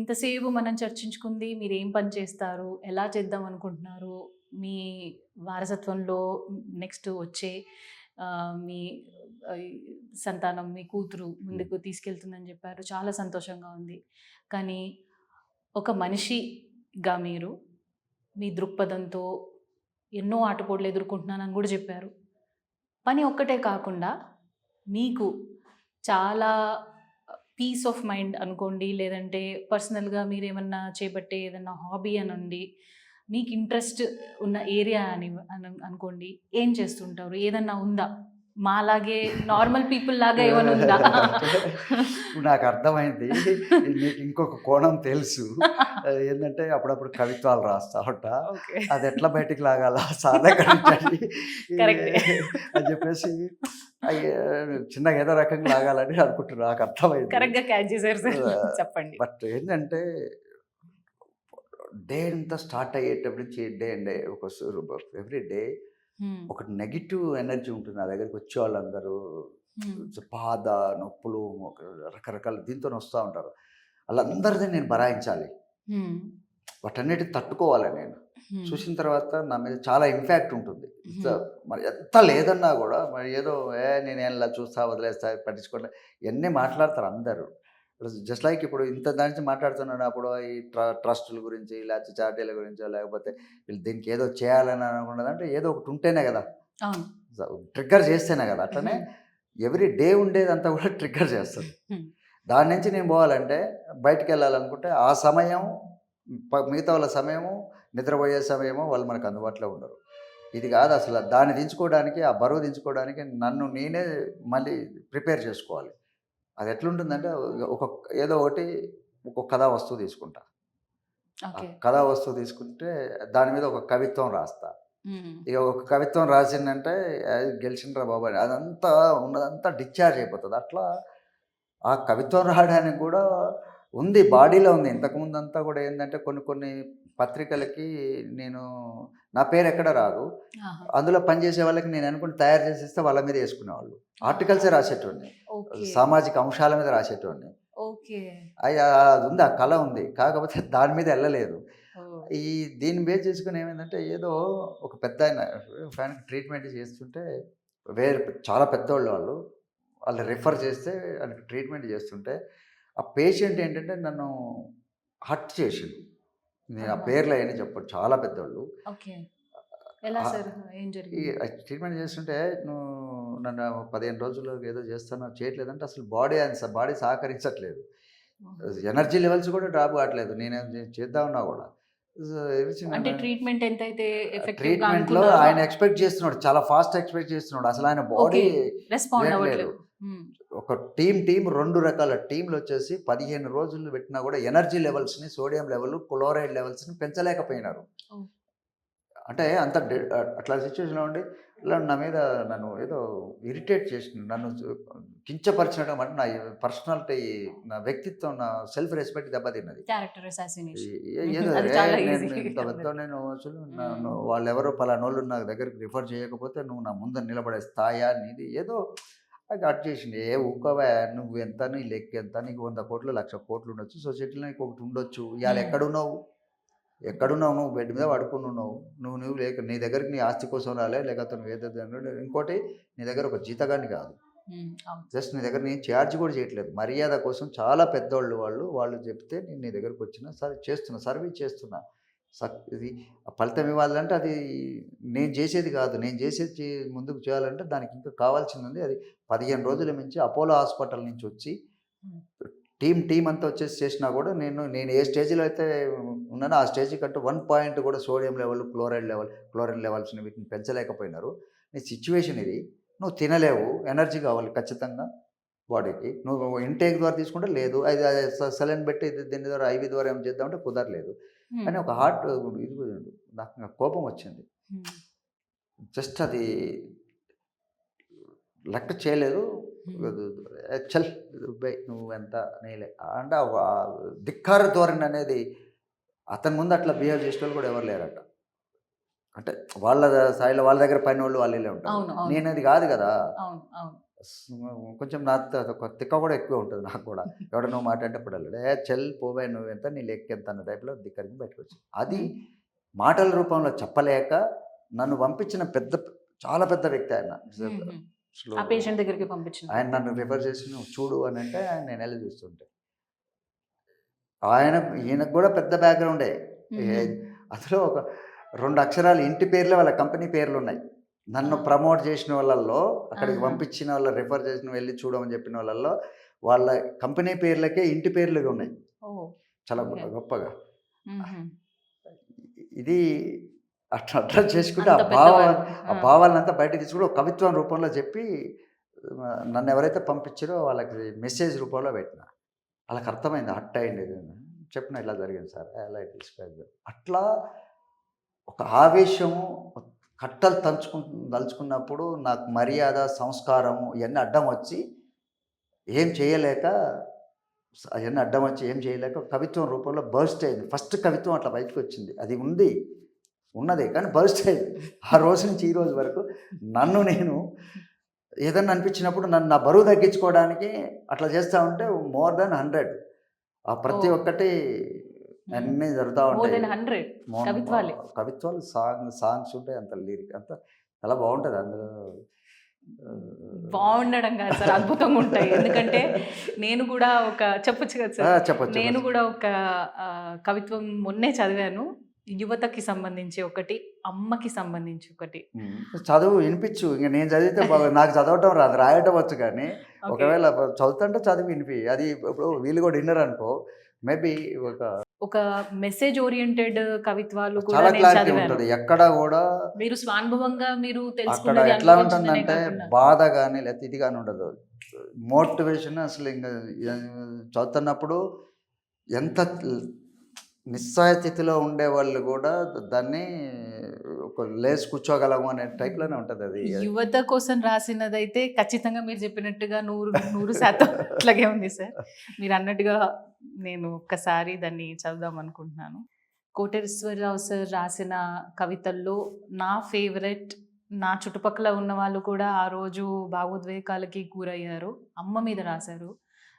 ఇంతసేపు మనం చర్చించుకుంది మీరు ఏం పని చేస్తారు ఎలా చేద్దాం అనుకుంటున్నారు మీ వారసత్వంలో నెక్స్ట్ వచ్చే మీ సంతానం మీ కూతురు ముందుకు తీసుకెళ్తుందని చెప్పారు. చాలా సంతోషంగా ఉంది. కానీ ఒక మనిషిగా మీరు మీ దృక్పథంతో ఎన్నో ఆటపోట్లు ఎదుర్కొంటున్నానని కూడా చెప్పారు. పని ఒక్కటే కాకుండా మీకు చాలా పీస్ ఆఫ్ మైండ్ అనుకోండి లేదంటే పర్సనల్గా మీరు ఏమన్నా చేపట్టే ఏదన్నా హాబీ అనండి మీకు ఇంట్రెస్ట్ ఉన్న ఏరియా అని అను- అనుకోండి ఏం చేస్తుంటారు? ఏదన్నా ఉందా? మాలాగే నార్మల్ పీపుల్ లాగా ఏమైనా ఉందా? నాకు అర్థమైంది. నీకు ఇంకొక కోణం తెలుసు. ఏంటంటే అప్పుడప్పుడు కవిత్వాలు రాస్తా ఉంటా. ఓకే. అది ఎట్లా బయటికి లాగాలా నుంచి అని చెప్పేసి చిన్నగా ఏదో రకంగా లాగాలని అనుకుంటున్నా నాకు అర్థమైంది కరెక్ట్గా క్యాచ్ చేశారు సార్ చెప్పండి బట్ ఏంటంటే డే అంతా స్టార్ట్ అయ్యేటప్పుడు నుంచి డే అండ్ డే ఒక ఎవ్రీ డే. ఒక నెగిటివ్ ఎనర్జీ ఉంటుంది నా దగ్గరికి వచ్చే వాళ్ళందరూ. బాధ నొప్పులు ఒక రకరకాల దీంతో వస్తూ ఉంటారు వాళ్ళందరిది నేను భరాయించాలి Hmm. వాటన్నిటి తట్టుకోవాలి నేను. చూసిన తర్వాత నా మీద చాలా ఇంపాక్ట్ ఉంటుంది. మరి ఎంత లేదన్నా కూడా మరి ఏదో ఏ నేను ఎలా చూస్తా వదిలేస్తా పట్టించుకోండి ఇవన్నీ మాట్లాడతారు అందరూ. జస్ట్ లైక్ ఇప్పుడు ఇంత దాని నుంచి మాట్లాడుతున్నాను అప్పుడు ఈ ట్ర ట్రస్టుల గురించి లేకపోతే చార్టీల గురించో లేకపోతే వీళ్ళు దీనికి ఏదో చేయాలని అనుకున్నదంటే ఏదో ఒకటి ఉంటేనే కదా. ట్రిగ్గర్ చేస్తేనే కదా. అట్లనే ఎవ్రీ డే ఉండేదంతా కూడా ట్రిగ్గర్ చేస్తుంది. దాని నుంచి నేను పోవాలంటే బయటికి వెళ్ళాలనుకుంటే ఆ సమయం మిగతా వాళ్ళ సమయము నిద్రపోయే సమయము వాళ్ళు మనకు అందుబాటులో ఉండరు. ఇది కాదు అసలు దాన్ని దించుకోవడానికి ఆ బరువు దించుకోవడానికి నన్ను నేనే మళ్ళీ ప్రిపేర్ చేసుకోవాలి. అది ఎట్లుంటుందంటే ఒక ఏదో ఒకటి ఒక కథా వస్తువు తీసుకుంటా. కథా వస్తువు తీసుకుంటే దాని మీద ఒక కవిత్వం రాస్తా. ఇక ఒక కవిత్వం రాసిందంటే అది గెలిచిండ్రా బాబు అని అదంతా ఉన్నదంతా డిశ్చార్జ్ అయిపోతుంది. అట్లా ఆ కవిత్వం రాయడానికి కూడా ఉంది. బాడీలో ఉంది. ఇంతకుముందు అంతా కూడా ఏంటంటే కొన్ని కొన్ని పత్రికలకి నేను నా పేరు ఎక్కడ రాదు. అందులో పనిచేసే వాళ్ళకి నేను అనుకుని తయారు చేసి ఇస్తే వాళ్ళ మీద వేసుకునేవాళ్ళు. ఆర్టికల్సే రాసేటోడిని. సామాజిక అంశాల మీద రాసేటోడిని. ఓకే. అది అది ఉంది. ఆ కళ ఉంది. కాకపోతే దాని మీద వెళ్ళలేదు. ఈ దీన్ని బేస్ చేసుకుని ఏమైందంటే ఏదో ఒక పెద్ద ఆయన ఫ్యాన్కి ట్రీట్మెంట్ చేస్తుంటే వేరే చాలా పెద్దవాళ్ళు వాళ్ళు. వాళ్ళు రిఫర్ చేస్తే వాళ్ళకి ట్రీట్మెంట్ చేస్తుంటే ఆ పేషెంట్ ఏంటంటే నన్ను హట్ చేసిండు. నేను ఆ. పేర్లు అవన్నీ చెప్పను. చాలా పెద్దవాళ్ళు ట్రీట్మెంట్ చేస్తుంటే నువ్వు నన్ను పదిహేను రోజులు ఏదో చేస్తాను చేయట్లేదంటే అసలు బాడీ బాడీ సహకరించట్లేదు. ఎనర్జీ లెవెల్స్ కూడా డ్రాప్ కావట్లేదు. నేను చేద్దామన్నా కూడా. అంటే ట్రీట్మెంట్ ఎంత అయితే ట్రీట్మెంట్లో ఆయన ఎక్స్పెక్ట్ చేస్తున్నాడు చాలా ఫాస్ట్ ఎక్స్పెక్ట్ చేస్తున్నాడు. అసలు ఆయన బాడీ రెస్పాండ్ లేదు, అవ్వట్లేదు. Hmm. ఒక టీం టీం రెండు రకాల టీంలు వచ్చేసి పదిహేను రోజులు పెట్టినా కూడా ఎనర్జీ లెవెల్స్ని సోడియం లెవెల్ క్లోరైడ్ లెవెల్స్ని పెంచలేకపోయినారు. Oh. అంటే అంత అట్లా సిచ్యువేషన్లో ఉండి ఇలా నా మీద నన్ను ఏదో ఇరిటేట్ చేసిన నన్ను కించపరిచినట్టు అంటే నా పర్సనాలిటీ నా వ్యక్తిత్వం నా సెల్ఫ్ రెస్పెక్ట్ దెబ్బతిన్నది ఏదో నేను అసలు నన్ను వాళ్ళు ఎవరో పలానోళ్ళు నా దగ్గరికి రిఫర్ చేయకపోతే నువ్వు నా ముందర నిలబడే స్థాయా నీది ఏదో అది అట్ చేసింది. ఏ ఊకవా నువ్వు ఎంత నీ లెక్క ఎంత నీకు వంద కోట్లు లక్ష కోట్లు ఉండొచ్చు సొసైటీలో నీకు ఒకటి ఉండొచ్చు. ఇవాళ Hmm. ఎక్కడున్నావు? ఎక్కడున్నావు నువ్వు? బెడ్ మీద పడుకుని ఉన్నావు. నువ్వు నువ్వు లేక నీ దగ్గరికి నీ ఆస్తి కోసం రాలే లేకపోతే నువ్వు ఏదో దాని- ఇంకోటి నీ దగ్గర ఒక జీతగాన్ని కాదు. జస్ట్ నీ దగ్గర నేను ఛార్జ్ కూడా చేయట్లేదు. మర్యాద కోసం చాలా పెద్దోళ్ళు వాళ్ళు వాళ్ళు చెప్తే నేను నీ దగ్గరకు వచ్చిన సరే చేస్తున్నా సర్వీస్ చేస్తున్నా. సక్ ఇది ఫలితం ఇవ్వాలంటే అది నేను చేసేది కాదు. నేను చేసేది ముందుకు చేయాలంటే దానికి ఇంకా కావాల్సింది ఉంది. అది పదిహేను రోజుల నుంచి అపోలో హాస్పిటల్ నుంచి వచ్చి. టీం టీం అంతా వచ్చేసి చేసినా కూడా నేను నేను ఏ స్టేజ్లో అయితే ఉన్నానో ఆ స్టేజ్ కంటూ వన్ పాయింట్ కూడా sodium level chloride level chloride లెవెల్స్ని వీటిని పెంచలేకపోయినారు. నీ సిచ్యువేషన్ ఇది. నువ్వు తినలేవు ఎనర్జీ కావాలి ఖచ్చితంగా బాడీకి. నువ్వు ఇంటేక్ ద్వారా తీసుకుంటే లేదు అది సెలైన్ పెట్టి దీని ద్వారా ఐవి ద్వారా ఏం చేద్దామంటే కుదరలేదు. కానీ ఒక హార్ట్ ఇది. నాకు కోపం వచ్చింది. జస్ట్ అది లెక్క చేయలేదు. చల్ బై నువ్వు ఎంత నేలే. అంటే ధిక్కార ధోరణి అనేది అతని ముందు అట్లా బిహేవ్ చేసే వాళ్ళు కూడా ఎవరు లేరట. అంటే వాళ్ళ స్థాయిలో వాళ్ళ దగ్గర పని వాళ్ళు వాళ్ళు ఉంటారు. నేను అది కాదు కదా. కొంచెం నా తిక్క కూడా ఎక్కువ ఉంటుంది నాకు కూడా. ఎవడనో మాట్లాడితే ఇప్పుడు వెళ్ళాడు ఏ చెల్ పోవే నువ్వు ఎంత నీ లెక్క ఎంత అన్న టైప్లో దిక్కరికి బయటకు వచ్చి అది మాటల రూపంలో చెప్పలేక నన్ను పంపించిన పెద్ద చాలా పెద్ద వ్యక్తి ఆయన. పేషెంట్ దగ్గరికి పంపించిన ఆయన నన్ను రిఫర్ చేసి నువ్వు చూడు అని అంటే నేను వెళ్ళి చూస్తుంటే. ఆయన ఈయనకు కూడా పెద్ద బ్యాక్గ్రౌండే అందులో ఒక రెండు అక్షరాలు ఇంటి పేర్లే వాళ్ళ కంపెనీ పేర్లు ఉన్నాయి నన్ను. ప్రమోట్ చేసిన వాళ్ళల్లో అక్కడికి. పంపించిన వాళ్ళ రిఫర్ చేసిన వెళ్ళి చూడమని చెప్పిన వాళ్ళల్లో వాళ్ళ కంపెనీ పేర్లకే ఇంటి పేర్లు ఉన్నాయి చాలా. గొప్పగా. ఇది అట్లా అట్లా చేసుకుంటే ఆ భావ. ఆ. భావాలంతా బయట తీసుకుని ఒక కవిత్వం రూపంలో చెప్పి నన్ను ఎవరైతే పంపించారో వాళ్ళకి మెసేజ్ రూపంలో పెట్టిన వాళ్ళకి అర్థమైంది హట్ అయింది. చెప్పిన ఇలా జరిగింది సార్ అలా తీసుకెళ్ళి అట్లా ఒక ఆవేశము కట్టలు తలుచుకు తలుచుకున్నప్పుడు నాకు మర్యాద సంస్కారము ఇవన్నీ అడ్డం వచ్చి ఏం చేయలేక అవన్నీ అడ్డం వచ్చి ఏం చేయలేక కవిత్వం రూపంలో బర్స్ట్ అయింది. ఫస్ట్ కవిత్వం అట్లా బయటకు వచ్చింది. అది ఉంది ఉన్నదే కానీ బర్స్ట్ అయింది. ఆ రోజు నుంచి ఈ రోజు వరకు నన్ను నేను ఏదన్నా అనిపించినప్పుడు నన్ను నా బరువు తగ్గించుకోవడానికి అట్లా చేస్తూ ఉంటే మోర్ దాన్ హండ్రెడ్. ఆ ప్రతి. ఒక్కటి అన్నీ జరుగుతూ ఉంటాయి. కవిత్వాలే. కవిత్వాలు సాంగ్ సాంగ్స్ ఉంటాయి. అంత లిరిక్ అంత చాలా బాగుంటుంది. అందులో బాగుండడం కాదు సార్ అద్భుతంగా ఉంటాయి. ఎందుకంటే నేను కూడా ఒక చెప్పొచ్చు కదా సార్? చెప్పొచ్చు నేను. కూడా ఒక కవిత్వం మొన్నే చదివాను. యువతకి సంబంధించి ఒకటి అమ్మకి సంబంధించి ఒకటి. చదువు వినిపించు. ఇంకా నేను చదివితే నాకు చదవటం రాదు రాయటం వచ్చు కానీ. ఒకవేళ చదువుతుంటే చదివి వినిపి అది ఇప్పుడు వీళ్ళు కూడా విన్నర్ అనుకో మేబీ ఒక ఒక మెసేజ్ ఓరియంటెడ్ కవిత్వాలు కూడా చాలా నేను క్లారిటీ చదివాను. ఉంటుంది. ఎక్కడ కూడా మీరు స్వానుభవంగా మీరు అక్కడ ఎట్లా ఉంటుందంటే. బాధ కానీ లేకపోతే ఇది కానీ ఉండదు. మోటివేషన్ అసలు ఇంకా చదువుతున్నప్పుడు ఎంత నిస్సహాయ స్థితిలో ఉండే వాళ్ళు కూడా దాన్ని లేచి కూర్చోగలము అనే టైప్లోనే ఉంటుంది అది. యువత కోసం రాసినదైతే ఖచ్చితంగా మీరు చెప్పినట్టుగా నూరు నూరు శాతం అట్లాగే ఉంది సార్. మీరు అన్నట్టుగా నేను ఒక్కసారి దాన్ని చదువుదాం అనుకుంటున్నాను. కోటేశ్వరరావు సార్ రాసిన కవితల్లో నా ఫేవరెట్ నా చుట్టుపక్కల ఉన్న వాళ్ళు కూడా ఆ రోజు భావోద్వేగాలకి గురయ్యారు. అమ్మ మీద రాశారు.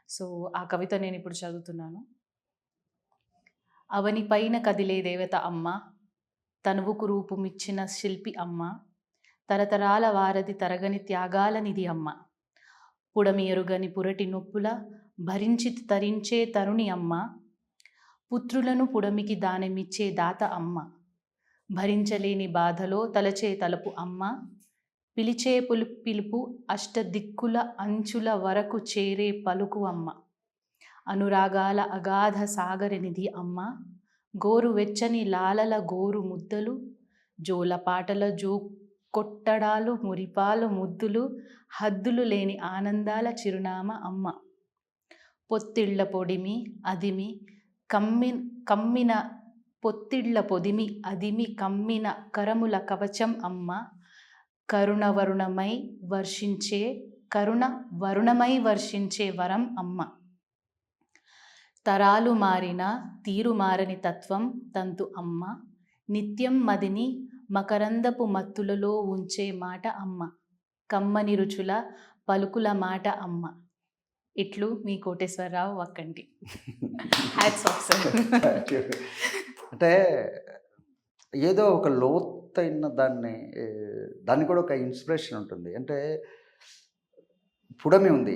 సో ఆ కవిత నేను ఇప్పుడు చదువుతున్నాను. అవని పైన కదిలే దేవత అమ్మ తనువుకు రూపుమిచ్చిన శిల్పి అమ్మ తరతరాల వారధి తరగని త్యాగాల నిధి అమ్మ. పుడమి ఎరుగని పురటి నొప్పుల భరించి తరించే తరుణి అమ్మ పుత్రులను పుడమికి దానమిచ్చే దాత అమ్మ. భరించలేని బాధలో తలచే తలపు అమ్మ పిలిచే పులు పిలుపు అష్టదిక్కుల అంచుల వరకు చేరే పలుకు అమ్మ. అనురాగాల అగాధ సాగర నిధి అమ్మ గోరు వెచ్చని లాలల గోరు ముద్దలు జోలపాటల జో కొట్టడాలు మురిపాలు ముద్దులు హద్దులు లేని ఆనందాల చిరునామా అమ్మ. పొత్తిళ్ళ పొడిమి అదిమి కమ్మి కమ్మిన పొత్తిళ్ళ పొదిమి అదిమి కమ్మిన కరముల కవచం అమ్మ. కరుణ వరుణమై వర్షించే కరుణ వరుణమై వర్షించే వరం అమ్మ. తరాలు మారిన తీరు మారని తత్వం తంతు అమ్మ. నిత్యం మదిని మకరందపు మత్తులలో ఉంచే మాట అమ్మ. కమ్మని రుచుల పలుకుల మాట అమ్మ. ఇట్లు మీ Koteswararao Vakkanti hats off sir అంటే ఏదో ఒక లోతైన దాన్ని ఏ, దానికి కూడా ఒక ఇన్స్పిరేషన్ ఉంటుంది. అంటే పుడమి ఉంది.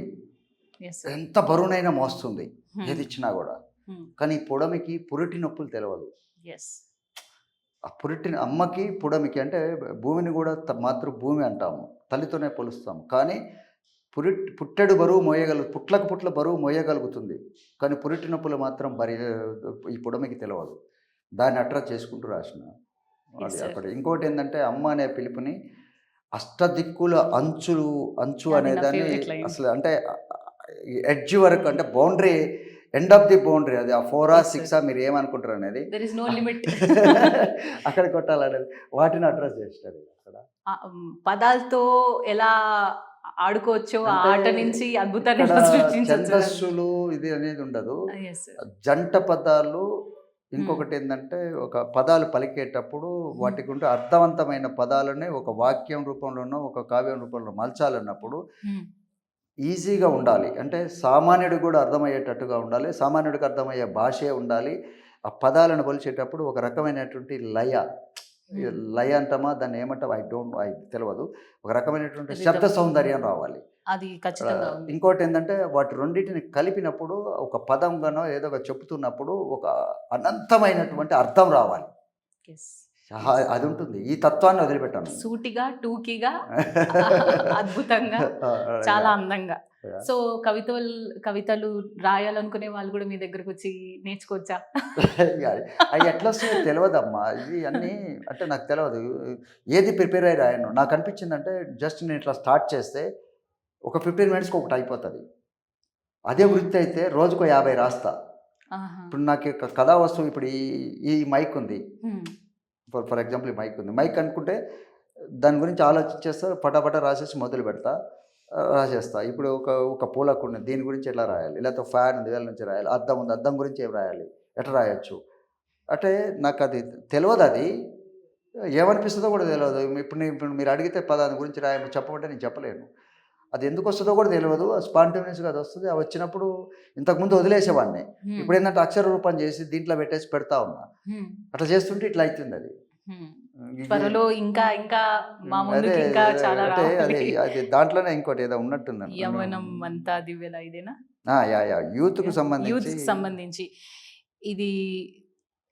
ఎంత బరువునైనా మోస్తుంది. ఏది ఇచ్చినా కూడా. కానీ పుడమికి పురిటి నొప్పులు తెలియదు ఎస్ ఆ పురిటిన అమ్మకి పుడమికి అంటే భూమిని కూడా త- మాతృ భూమి అంటాము. తల్లితోనే పోలుస్తాము. కానీ పురి పుట్టెడు బరువు మోయగలుగు పుట్లకు పుట్ల బరువు మోయగలుగుతుంది. కానీ పురిటి నొప్పులు మాత్రం బరి ఈ పుడమికి తెలియదు దాన్ని అట్రాక్ట్ చేసుకుంటూ రాసిన అది. అక్కడ. ఇంకోటి ఏంటంటే అమ్మ అనే పిలుపుని అష్టదిక్కుల అంచులు అంచు అది నా అనేదాన్ని favorite line. అసలు అంటే ఎడ్జ్ వరకు అంటే boundary end of the boundary అది. ఆ ఫోరా sir. సిక్సా మీరు ఏమనుకుంటారు అనేది. అక్కడ కొట్టాలనేది. వాటిని అడ్రస్ చేస్తాడు అక్కడ పదాలతో ఎలా ఆడుకోవచ్చో ఆ ఆట నుంచి ఛందస్సులు ఇది అనేది ఉండదు. Sir. జంట పదాలు ఇంకొకటి ఏంటంటే ఒక పదాలు పలికేటప్పుడు వాటికి ఉంటే అర్థవంతమైన పదాలని ఒక వాక్యం రూపంలోనో ఒక కావ్యం రూపంలో మలచాలన్నప్పుడు Hmm. ఈజీగా ఉండాలి. అంటే సామాన్యుడికి కూడా అర్థమయ్యేటట్టుగా ఉండాలి. సామాన్యుడికి అర్థమయ్యే భాషే ఉండాలి. ఆ పదాలను కొలిచేటప్పుడు ఒక రకమైనటువంటి లయ. లయ అంటామా? దాన్ని ఏమంటాం? ఐ డోంట్ ఐ తెలియదు ఒక రకమైనటువంటి. శబ్ద సౌందర్యం రావాలి. అది ఇంకోటి ఏంటంటే వాటి రెండింటిని కలిపినప్పుడు ఒక పదంగానో ఏదో ఒక చెప్తున్నప్పుడు ఒక అనంతమైనటువంటి అర్థం రావాలి. అది ఉంటుంది ఈ తత్వాన్ని వదిలిపెట్టాను. సూటిగా టూకీగా అద్భుతంగా చాలా అందంగా. సో కవితలు కవితలు రాయాలనుకునే వాళ్ళు కూడా మీ దగ్గరకు వచ్చి నేర్చుకోవచ్చా? అవి ఎట్లా వస్తాయో తెలియదమ్మా ఇది అన్నీ అంటే నాకు తెలియదు ఏది ప్రిపేర్ అయ్యి రాయను? నాకు అనిపించిందంటే జస్ట్ నేను ఇట్లా స్టార్ట్ చేస్తే ఒక ఫిఫ్టీన్ మినిట్స్కి ఒకటి అయిపోతుంది. అదే వృత్తి అయితే రోజుకో యాభై రాస్తా. ఇప్పుడు నాకు కథా వస్తువు ఇప్పుడు ఈ ఈ మైక్ ఉంది. ఫర్ ఫర్ ఎగ్జాంపుల్ మైక్ ఉంది. మైక్ అనుకుంటే దాని గురించి ఆలోచించేస్తా పటాపట రాసేసి మొదలు పెడతా రాసేస్తా. ఇప్పుడు ఒక ఒక పూలకు ఉంది దీని గురించి ఎట్లా రాయాలి? లేకపోతే ఫ్యాన్ ఉంది దాని నుంచి రాయాలి. అద్దం ఉంది అద్దం గురించి ఏం రాయాలి? ఎట్లా రాయొచ్చు? అంటే నాకు అది తెలియదు అది. ఏమనిపిస్తుందో కూడా తెలియదు ఇప్పుడు నేను ఇప్పుడు మీరు అడిగితే పదాని గురించి రాయమని చెప్పమంటే నేను చెప్పలేను. అది ఎందుకు వస్తుందో కూడా తెలియదు స్పాంటేనియస్గా అది వస్తుంది. అది వచ్చినప్పుడు ఇంతకుముందు వదిలేసేవాడిని. ఇప్పుడు ఏంటంటే అక్షర రూపం చేసి దీంట్లో పెట్టేసి పెడతా ఉన్నా. అట్లా చేస్తుంటే ఇట్లా అవుతుంది అది. త్వరలో ఇంకా ఇంకా ఇంకా చాలా అది అది దాంట్లోనే ఇంకోటి ఏదో ఉన్నట్టుంది యవనం అంతా దివ్యల ఇదేనా? ఆ, యా యా. యూత్కు యూత్ సంబంధించి కి సంబంధించి. ఇది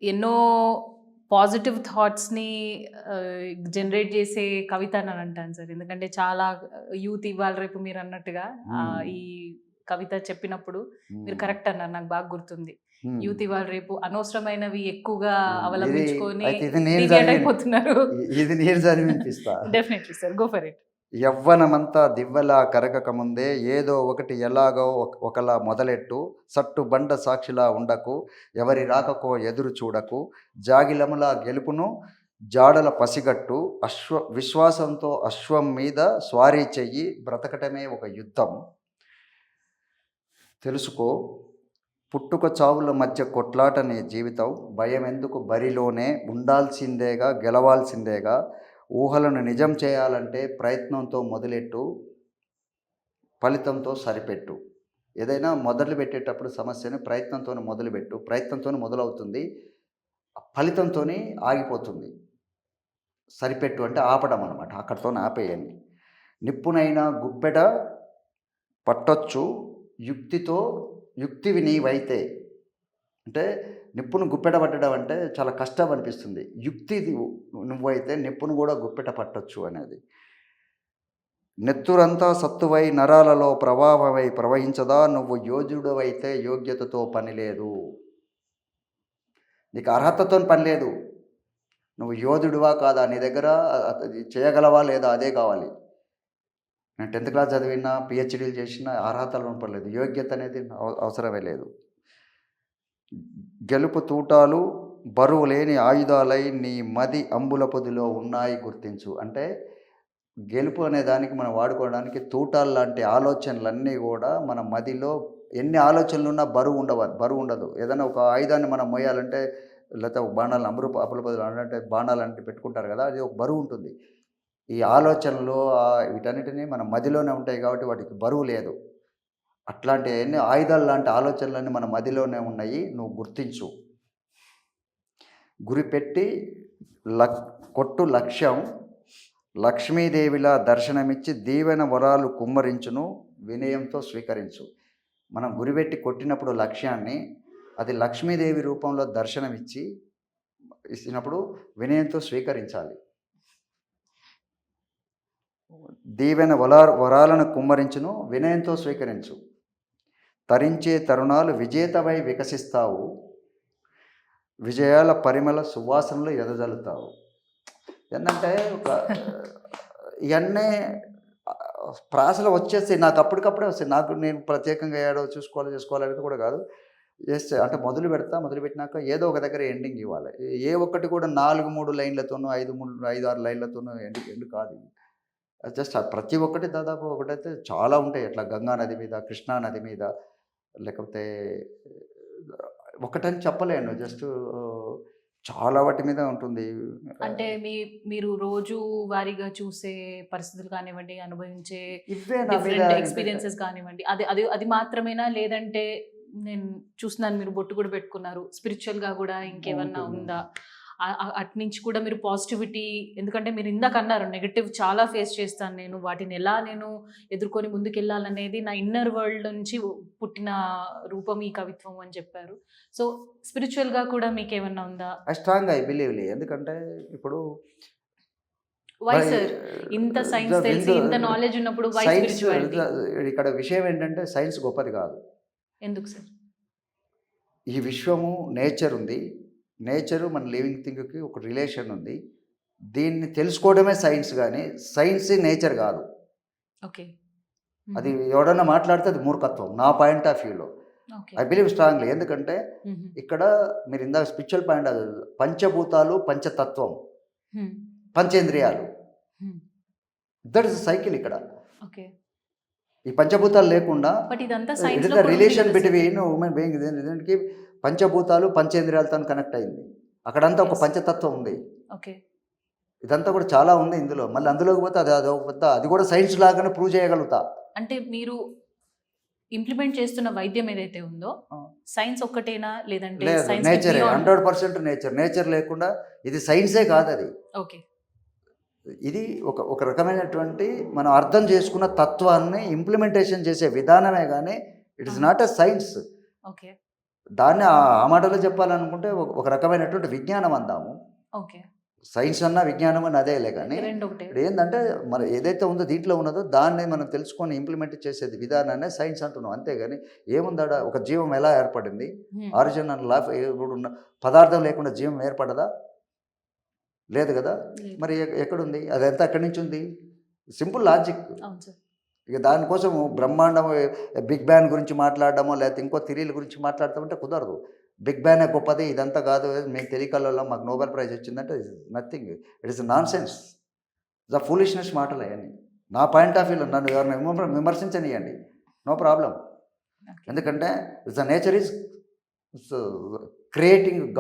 ఎన్నో పాజిటివ్ థాట్స్ని జనరేట్ చేసే కవిత అని అంటాను సార్. ఎందుకంటే చాలా యూత్ ఇవాళ రేపు మీరు అన్నట్టుగా. ఈ కవిత చెప్పినప్పుడు మీరు కరెక్ట్ అన్నారు. నాకు బాగా గుర్తుంది. యూత్ ఇవాళ రేపు అనవసరమైనవి ఎక్కువగా అవలంబించుకొని అయిపోతున్నారు ఇది నేను definitely sir go for it యవ్వనమంతా దివ్వలా కరగక ముందే ఏదో ఒకటి ఎలాగో ఒకలా మొదలెట్టు సట్టు బండ సాక్షిలా ఉండకు ఎవరి రాకకో ఎదురు చూడకు జాగిలములా గెలుపును జాడల పసిగట్టు అశ్వ విశ్వాసంతో అశ్వం మీద స్వారీ చెయ్యి బ్రతకటమే ఒక యుద్ధం. తెలుసుకో పుట్టుక చావుల మధ్య కొట్లాట నీ జీవితం భయం ఎందుకు బరిలోనే ఉండాల్సిందేగా గెలవాల్సిందేగా ఊహలను నిజం చేయాలంటే ప్రయత్నంతో మొదలెట్టు ఫలితంతో సరిపెట్టు. ఏదైనా మొదలు పెట్టేటప్పుడు సమస్యను ప్రయత్నంతో మొదలుపెట్టు. ప్రయత్నంతో మొదలవుతుంది. ఫలితంతో ఆగిపోతుంది. సరిపెట్టు అంటే ఆపడం అనమాట అక్కడితో ఆపేయండి. నిప్పునైన గుప్పెట పట్టొచ్చు. యుక్తితో యుక్తివి నీవైతే అంటే నిప్పును గుప్పెట పట్టడం అంటే చాలా కష్టం అనిపిస్తుంది. యుక్తి నువ్వైతే నిప్పును కూడా గుప్పెట పట్టొచ్చు అనేది. నెత్తురంతా సత్తువై నరాలలో ప్రభావమై ప్రవహించదా? నువ్వు యోధుడవైతే యోగ్యతతో పని లేదు. నీకు అర్హతతో పని లేదు. నువ్వు యోధుడివా కాదా? నీ దగ్గర అది చేయగలవా లేదా? అదే కావాలి. నేను టెన్త్ క్లాస్ చదివినా పిహెచ్డీలు చేసిన అర్హతలు పర్లేదు యోగ్యత అనేది అవసరమే లేదు. గెలుపు తూటాలు బరువు లేని ఆయుధాలై నీ మది అంబుల పొదిలో ఉన్నాయి గుర్తించు. అంటే గెలుపు అనే దానికి మనం వాడుకోవడానికి తూటాలు లాంటి ఆలోచనలన్నీ కూడా మన మదిలో ఎన్ని ఆలోచనలు ఉన్నా బరువు ఉండవు బరువు ఉండదు. ఏదైనా ఒక ఆయుధాన్ని మనం మోయాలంటే లేకపోతే ఒక బాణాలు అమరు అప్పుల అంటే బాణాలు అంటే పెట్టుకుంటారు కదా అది ఒక బరువు ఉంటుంది. ఈ ఆలోచనలు వీటన్నిటినీ వీటన్నిటిని మన మదిలోనే ఉంటాయి కాబట్టి వాటికి బరువు లేదు. అట్లాంటి ఎన్ని ఆయుధాలు లాంటి ఆలోచనలన్నీ మన మదిలోనే ఉన్నాయి. నువ్వు గుర్తించు. గురిపెట్టి లక్ కొట్టు లక్ష్యం. లక్ష్మీదేవిలా దర్శనమిచ్చి దీవెన వరాలు కుమ్మరించును వినయంతో స్వీకరించు. మనం గురిపెట్టి కొట్టినప్పుడు లక్ష్యాన్ని అది లక్ష్మీదేవి రూపంలో దర్శనమిచ్చి ఇచ్చినప్పుడు వినయంతో స్వీకరించాలి. దీవెన వలా వరాలను కుమ్మరించును వినయంతో స్వీకరించు. తరించే తరుణాలు విజేతవై వికసిస్తావు. విజయాల పరిమళ సువాసనలు ఎదజల్లుతావు. ఏంటంటే ఒక ఇవన్నీ ప్రాసలు వచ్చేస్తాయి. నాకు అప్పటికప్పుడే వస్తాయి. నాకు నేను ప్రత్యేకంగా ఏడో చూసుకోవాలి చేసుకోవాలి అనేది కూడా కాదు. చేస్తే అంటే మొదలు పెడతా మొదలు పెట్టినాక ఏదో ఒక దగ్గర ఎండింగ్ ఇవ్వాలి. ఏ ఒక్కటి కూడా నాలుగు మూడు లైన్లతోనూ ఐదు మూడు ఐదు ఆరు లైన్లతోనూ ఎండ్ ఎండ్ కాదు జస్ట్ ప్రతి ఒక్కటి దాదాపు ఒకటైతే చాలా ఉంటాయి. అట్లా గంగా నది మీద కృష్ణా నది మీద లేకపోతే ఒకటని చెప్పలేను. జస్ట్ చాలా వాటి మీద ఉంటుంది. అంటే మీ మీరు రోజు వారీగా చూసే పరిస్థితులు కానివ్వండి అనుభవించే ఇవే ఎక్స్పీరియన్సెస్ కానివ్వండి. అది అది అది మాత్రమేనా? లేదంటే నేను చూస్తున్నాను మీరు బొట్టు కూడా పెట్టుకున్నారు. స్పిరిచువల్గా కూడా ఇంకేమన్నా. ఉందా? అటు నుంచి కూడా మీరు పాజిటివిటీ ఎందుకంటే మీరు ఇందాక అన్నారు నెగటివ్ చాలా ఫేస్ చేస్తాను నేను. వాటిని ఎలా నేను ఎదుర్కొని ముందుకెళ్ళాలనేది నా ఇన్నర్ వరల్డ్ నుంచి పుట్టిన రూపం ఈ కవిత్వం అని చెప్పారు. సో స్పిరిచువల్గా కూడా మీకు ఏమన్నా ఉందా ఐ స్ట్రాంగ్ ఐ బిలీవ్లీ ఎందుకంటే ఇప్పుడు వై సార్ ఇంత సైన్స్ the- తెలిసి ఇంత నాలెడ్జ్ ఉన్నప్పుడు వై ఇక్కడ విషయం ఏంటంటే సైన్స్ గొప్పది కాదు. ఎందుకు సార్ ఈ విశ్వము నేచర్ ఉంది. నేచరు మన లివింగ్ థింగ్కి ఒక రిలేషన్ ఉంది. దీన్ని తెలుసుకోవడమే సైన్స్ కానీ సైన్స్ నేచర్ కాదు. ఓకే. అది ఎవడన్నా మాట్లాడితే అది మూర్ఖత్వం నా పాయింట్ ఆఫ్ వ్యూలో. I believe strongly. ఎందుకంటే ఇక్కడ మీరు ఇందాక స్పిరిచువల్ పాయింట్ పంచభూతాలు పంచతత్వం పంచేంద్రియాలు. దట్ ఇస్ సైకిల్ ఇక్కడ. ఓకే. ఈ పంచభూతాలు లేకుండా రిలేషన్ బిట్వీన్ ఉమెన్ బీయింగ్ దీనికి పంచభూతాలు పంచేంద్రియాలతో కనెక్ట్ అయింది. అక్కడంతా ఒక. పంచతత్వం ఉంది. ఓకే. ఇదంతా కూడా చాలా ఉంది ఇందులో. మళ్ళీ అందులోకి పోతే అది అది పెద్ద అది కూడా సైన్స్ లాగానే ప్రూవ్ చేయగలుగుతా. అంటే మీరు ఇంప్లిమెంట్ చేస్తున్న వైద్యం ఏదైతే ఉందో. సైన్స్ ఒక్కటేనా? లేదంటే nature hundred percent nature nature లేకుండా ఇది సైన్సే కాదు అది. ఓకే. ఇది ఒక ఒక రకమైనటువంటి మనం అర్థం చేసుకున్న తత్వాన్ని ఇంప్లిమెంటేషన్ చేసే విధానమే కానీ it is. Not a science okay. దాన్ని ఆ మాటలో చెప్పాలనుకుంటే ఒక రకమైనటువంటి విజ్ఞానం అందాము. ఓకే. సైన్స్ అన్న విజ్ఞానం అని అదేలే కానీ ఇక్కడ ఏంటంటే మరి ఏదైతే ఉందో దీంట్లో ఉన్నదో దాన్ని మనం తెలుసుకొని ఇంప్లిమెంట్ చేసేది విధానాన్ని సైన్స్ అంటున్నాం. అంతేగాని ఏముందాడ? ఒక జీవం ఎలా ఏర్పడింది. ఆరిజిన్ అండ్ లైఫ్ ఇప్పుడు ఉన్న పదార్థం లేకుండా జీవం ఏర్పడదా? లేదు కదా. మరి ఎక్కడుంది? అదంతా ఎక్కడి నుంచి ఉంది? Simple logic. ఇక దానికోసం బ్రహ్మాండం బిగ్ బ్యాన్ గురించి మాట్లాడడమో లేకపోతే ఇంకో థిరీల గురించి మాట్లాడతామంటే కుదరదు. బిగ్ బ్యానే గొప్పది ఇదంతా కాదు మీకు తెలియకల్లో మాకు నోబెల్ ప్రైజ్ వచ్చిందంటే nothing it is nonsense the foolishness మాటలు అవన్నీ. నా పాయింట్ ఆఫ్ వ్యూలో నన్ను ఎవరిని విమర్శ- విమర్శించనియండి. No problem. ఎందుకంటే the nature is creating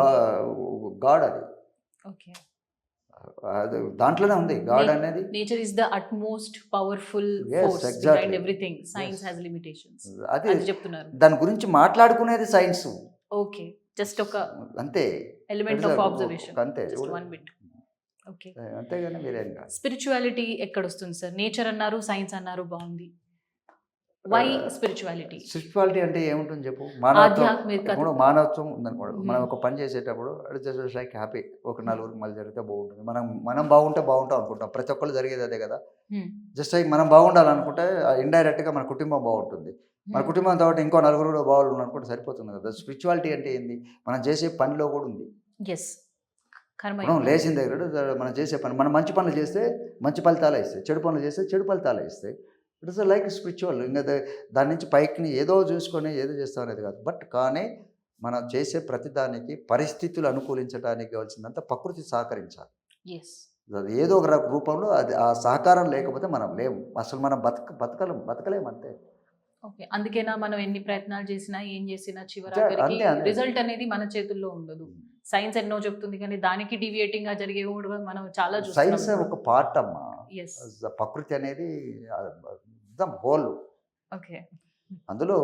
God అది. ఓకే. దాంట్లోనే ఉంది. గాడ్ అనేది nature is the utmost powerful force. Behind everything science. Has limitations అది చెప్తున్నారు. దాని గురించి మాట్లాడుకునేది సైన్స్ ఓకే జస్ట్ ఒక అంతే. ఎలిమెంట్ ఆఫ్ ఆబ్జర్వేషన్ అంతే. వన్ బిట్ ఓకే అంతేగాని మీరేం కాదు. స్పిరిచువాలిటీ ఎక్కడ వస్తుంది సార్ నేచర్ అన్నారు సైన్స్ అన్నారు బాగుంది. Why spirituality? స్పిరిచువాలిటీ అంటే ఏముంటుంది చెప్పు? మానవత్వం. మానవత్వం ఉందనుకోండి. మనం. ఒక పని చేసేటప్పుడు జస్ట్ లైక్ హ్యాపీ ఒక నలుగురికి మళ్ళీ జరిగితే బాగుంటుంది. మనం మనం బాగుంటే బాగుంటాం అనుకుంటాం. ప్రతి ఒక్కళ్ళు జరిగేది అదే కదా? జస్ట్ లైక్ మనం బాగుండాలనుకుంటే ఇండైరెక్ట్గా మన కుటుంబం బాగుంటుంది. మన కుటుంబం తర్వాత ఇంకో నలుగురు కూడా బాగుండు అనుకుంటే సరిపోతుంది కదా? స్పిరిచువాలిటీ అంటే ఏంది? మనం చేసే పనిలో కూడా ఉంది. ఎస్ మనం లేచిన దగ్గర మనం చేసే పని మనం మంచి పనులు చేస్తే మంచి ఫలితాలు ఇస్తాయి. చెడు పనులు చేస్తే చెడు ఫలితాలు ఇస్తాయి. ఇట్ ఇస్ లైక్ స్పిరిచువల్ ఇంకా దాని నుంచి పైకి ఏదో చూసుకొని ఏదో చేస్తాం అనేది కాదు. బట్ కానీ మనం చేసే ప్రతిదానికి పరిస్థితులు అనుకూలించడానికి కావాల్సిందంతా ప్రకృతి సహకరించాలి. ఏదో ఒక రూపంలో అది ఆ సహకారం లేకపోతే మనం లేము. అసలు మనం బతక బతకలేం బతకలేము అంతే. ఓకే అందుకేనా మనం ఎన్ని ప్రయత్నాలు చేసినా ఏం చేసినా చివరి అంతే, ఆఖరికి అంతే, అంతే. రిజల్ట్ అనేది మన చేతుల్లో ఉండదు. సైన్స్ ఎన్నో చెప్తుంది కానీ దానికి డివియేటింగ్గా జరిగే కూడా మనం చాలా సైన్స్ ఒక పార్ట్ అమ్మా ప్రకృతి అనేది హోల్ ఓకే అందులో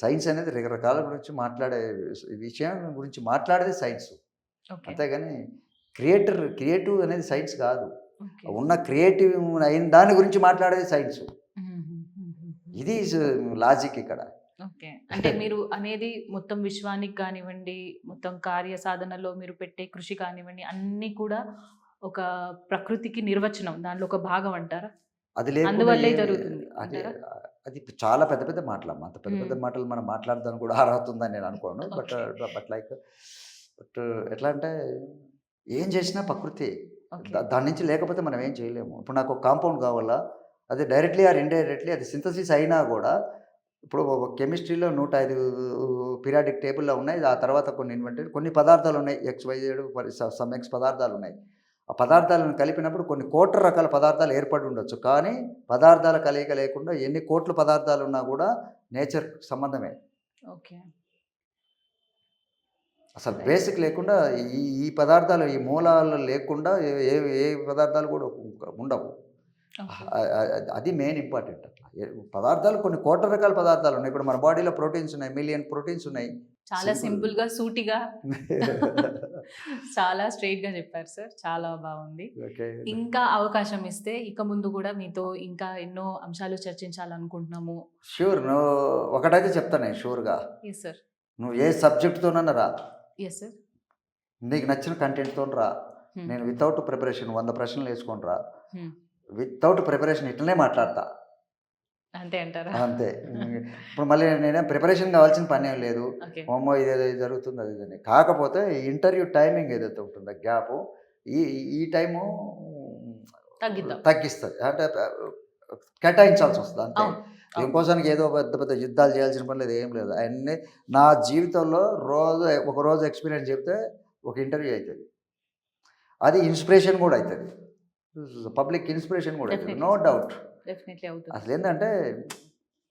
సైన్స్ అనేది రకరకాల గురించి మాట్లాడే విషయం గురించి మాట్లాడేది సైన్స్ అంతేగాని క్రియేటర్ క్రియేటివ్ అనేది సైన్స్ కాదు. ఉన్న క్రియేటివ్ అయిన దాని గురించి మాట్లాడేది సైన్స్ ఇది లాజిక్ ఇక్కడ. ఓకే అంటే మీరు అనేది మొత్తం విశ్వానికి కానివ్వండి మొత్తం కార్య సాధనలో మీరు పెట్టే కృషి కానివ్వండి అన్నీ కూడా ఒక ప్రకృతికి నిర్వచనం దాంట్లో ఒక భాగం అంటారా? అది అందువల్లే జరుగుతుంది అది చాలా పెద్ద పెద్ద మాటలమ్మా అంత పెద్ద పెద్ద. మాటలు మనం మాట్లాడదాం కూడా అర్హత ఉందని నేను అనుకోను. బట్. బట్ లైక్ బట్ ఎట్లా అంటే ఏం చేసినా ప్రకృతి. దాని నుంచి లేకపోతే మనం ఏం చేయలేము. ఇప్పుడు నాకు ఒక కాంపౌండ్ కావాలా? అది డైరెక్ట్లీ ఆర్ ఇండైరెక్ట్లీ అది సింథసిస్ అయినా కూడా ఇప్పుడు కెమిస్ట్రీలో నూట ఐదు పీరియాడిక్ టేబుల్లో ఉన్నాయి. ఆ తర్వాత కొన్ని ఇన్వెంటెడ్ కొన్ని పదార్థాలు ఉన్నాయి. ఎక్స్ వై సమ్ ఎక్స్ పదార్థాలు ఉన్నాయి. ఆ పదార్థాలను కలిపినప్పుడు కొన్ని కోట్ల రకాల పదార్థాలు ఏర్పడి ఉండొచ్చు. కానీ పదార్థాల కలయిక లేకుండా ఎన్ని కోట్ల పదార్థాలు ఉన్నా కూడా నేచర్ సంబంధమే. ఓకే. అసలు. బేసిక్ లేకుండా ఈ ఈ పదార్థాలు ఈ మూలాలు లేకుండా ఏ- ఏ పదార్థాలు కూడా ఉండవు. అది మెయిన్ ఇంపార్టెంట్ అట్లా. పదార్థాలు కొన్ని కోట్ల రకాల పదార్థాలు ఉన్నాయి. ఇప్పుడు మన బాడీలో ప్రోటీన్స్ ఉన్నాయి మిలియన్ ప్రోటీన్స్ ఉన్నాయి. చాలా. సింపుల్గా సూటిగా. చాలా స్ట్రైట్గా చెప్పారు సార్ చాలా బాగుంది. ఇంకా అవకాశం ఇస్తే ఇక ముందు కూడా మీతో ఇంకా ఎన్నో అంశాలు చర్చించాలనుకుంటున్నాము. షూర్ నువ్వు ఒకటైతే చెప్తాను షూర్గా ఎస్ సార్ నువ్వు ఏ సబ్జెక్ట్తోనన్నా రా. ఎస్ సార్ నీకు నచ్చిన కంటెంట్తో రా. నేను వితౌట్ ప్రిపరేషన్ వంద ప్రశ్నలు వేసుకొని రా. Hmm. వితౌట్ ప్రిపరేషన్ ఇట్లనే మాట్లాడతా. అంతే అంటారా? అంతే. ఇప్పుడు మళ్ళీ నేనేం ప్రిపరేషన్ కావాల్సిన పని ఏం లేదు. అమ్మో ఇదేదో ఇది జరుగుతుంది అది ఇదని కాకపోతే ఇంటర్వ్యూ టైమింగ్ ఏదైతే ఉంటుందో గ్యాప్ ఈ ఈ టైము. తగ్గిస్తుంది. అంటే కేటాయించాల్సి వస్తుంది అంతే. అవును. ఇంకోసానికి ఏదో పెద్ద పెద్ద యుద్ధాలు చేయాల్సిన పని లేదు ఏం లేదు. అన్నీ నా జీవితంలో రోజు ఒక రోజు ఎక్స్పీరియన్స్ చెప్తే ఒక ఇంటర్వ్యూ అవుతుంది అది ఇన్స్పిరేషన్ కూడా అవుతుంది పబ్లిక్ ఇన్స్పిరేషన్ కూడా. No doubt. డెఫినెట్లీ అవుతుంది. అసలు ఏంటంటే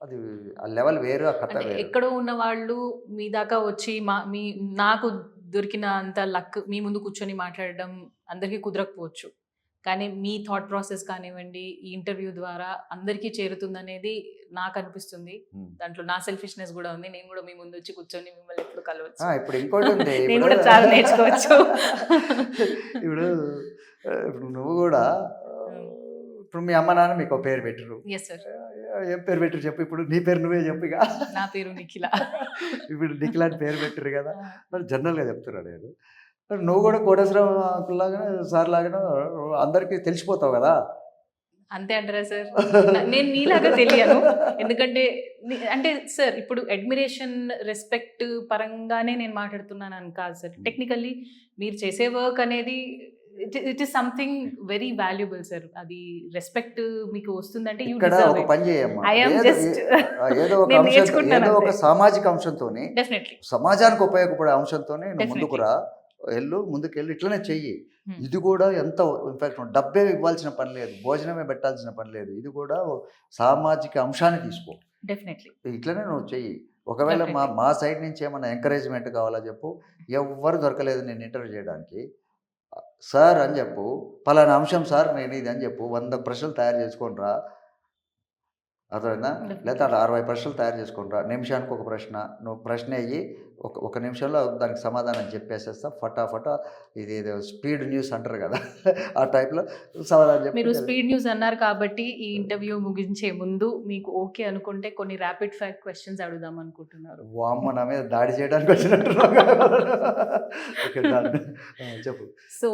అది ఆ లెవెల్ వేరు ఆ కథ ఎక్కడో ఉన్న వాళ్ళు మీ దాకా వచ్చి మా మీ నాకు దొరికిన అంత లక్ మీ ముందు కూర్చొని మాట్లాడడం అందరికీ కుదరకపోవచ్చు. కానీ మీ థాట్ ప్రాసెస్ కానివ్వండి ఈ ఇంటర్వ్యూ ద్వారా అందరికీ చేరుతుందనేది నాకు అనిపిస్తుంది. దాంట్లో నా సెల్ఫిష్నెస్ కూడా ఉంది. నేను కూడా మీ ముందు వచ్చి కూర్చొని మిమ్మల్ని ఎప్పుడు కలవచ్చు. ఇప్పుడు ఇంకోటి ఉంది. నేను కూడా చాలా నేర్చుకోవచ్చు. ఇప్పుడు ఇప్పుడు నువ్వు కూడా ఇప్పుడు మీ అమ్మ నాన్న మీకు పేరు పెట్టరు ఎస్ సార్ ఏం పేరు పెట్టరు చెప్పు. ఇప్పుడు నీ పేరు నువ్వే చెప్పు ఇక. నా పేరు నిఖిల. ఇప్పుడు నిఖిలాంటి పేరు పెట్టరు కదా. మరి జనరల్గా చెప్తున్నాడు నేను. నువ్వు కూడా కోటేశ్వరరావు లాగా సార్ లాగా అందరికీ తెలిసిపోతావు కదా? అంతే అంటారా సార్? నేను మీలాగా తెలియను. ఎందుకంటే అంటే సార్ ఇప్పుడు అడ్మిరేషన్ రెస్పెక్ట్ పరంగానే నేను మాట్లాడుతున్నాను అని కాదు సార్. టెక్నికల్లీ మీరు చేసే వర్క్ అనేది it is something very valuable sir. అది రెస్పెక్ట్ మీకు వస్తుందంటే ఇక్కడ ఒక ఇట్ పని చేయమ్మా. ఏదో- ఒక. సామాజిక డెఫినెట్లీ సమాజానికి ఉపయోగపడే Definitely. ముందుకు రా. వెళ్ళు ముందుకు వెళ్ళు ఇట్లనే చెయ్యి. ఇది కూడా ఎంత ఇన్ఫాక్ట్ డబ్బే ఇవ్వాల్సిన పని లేదు భోజనమే పెట్టాల్సిన పని లేదు. ఇది కూడా సామాజిక అంశాన్ని తీసుకో. డెఫినెట్లీ. ఇట్లనే నువ్వు చెయ్యి. ఒకవేళ మా. మా సైడ్ నుంచి ఏమైనా ఎంకరేజ్మెంట్ కావాలా చెప్పు. ఎవ్వరు దొరకలేదు నేను ఇంటర్వ్యూ చేయడానికి. సార్ అని చెప్పు పలానా అంశం సార్ నేను ఇది అని చెప్పు వంద ప్రశ్నలు తయారు చేసుకొని రా. అర్థమైందా. లేదా అట్లా అరవై ప్రశ్నలు తయారు చేసుకొని రా నిమిషానికి ఒక ప్రశ్న నువ్వు ప్రశ్న అయ్యి ఒక ఒక నిమిషంలో దానికి సమాధానం చెప్పేసేస్తా ఫటాఫటా ఇది ఏదో స్పీడ్ న్యూస్ అంటారు కదా ఆ టైప్లో సమాధానం చెప్పి మీరు స్పీడ్ న్యూస్ అన్నారు కాబట్టి ఈ ఇంటర్వ్యూ ముగించే ముందు మీకు ఓకే అనుకుంటే కొన్ని ర్యాపిడ్ ఫైర్ క్వశ్చన్స్ అడుగుదాం అనుకుంటున్నారు. వామ్మ నా మీద దాడి చేయడానికి వచ్చినట్టు చెప్పు. సో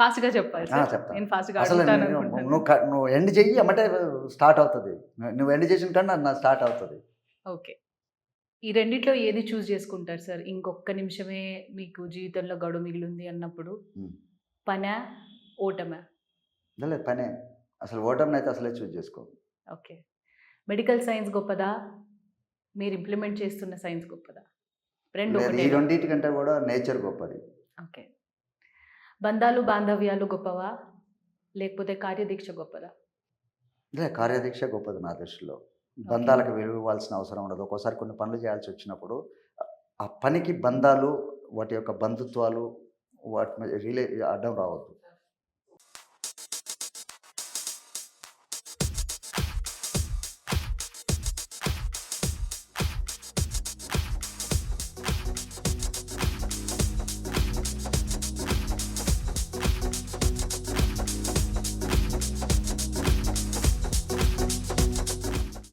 ఫాస్ట్గా చెప్పాలి. నేను ఫాస్ట్గా అసలు నువ్వు నువ్వు ఎండ్ చెయ్యి అమ్మటే స్టార్ట్ అవుతుంది. నువ్వు- ఎండ్ చేసిన కన్నా నా స్టార్ట్ అవుతుంది. ఓకే. ఈ రెండిట్లో ఏది చూస్ చేసుకుంటారు సార్? ఇంకొక నిమిషమే మీకు జీవితంలో గడువు మిగిలింది అన్నప్పుడు. పనా ఓటమా? లేదు పనే. అసలు ఓటమిని అయితే అసలే చూస్ చేసుకో. ఓకే. మెడికల్ సైన్స్ గొప్పదా? మీరు ఇంప్లిమెంట్ చేస్తున్న సైన్స్ గొప్పదా? రెండు ఈ రెండింటికంటే కూడా నేచర్ గొప్పది. ఓకే. బంధాలు బాంధవ్యాలు గొప్పవా? లేకపోతే కార్యదీక్ష గొప్పదా? లే కార్యదీక్ష గొప్పది నా దృష్టిలో. బంధాలకు విలువ ఇవ్వాల్సిన అవసరం ఉండదు. ఒక్కోసారి కొన్ని పనులు చేయాల్సి వచ్చినప్పుడు ఆ పనికి బంధాలు వాటి యొక్క బంధుత్వాలు వాటి రిలే అడ్డం రావద్దు.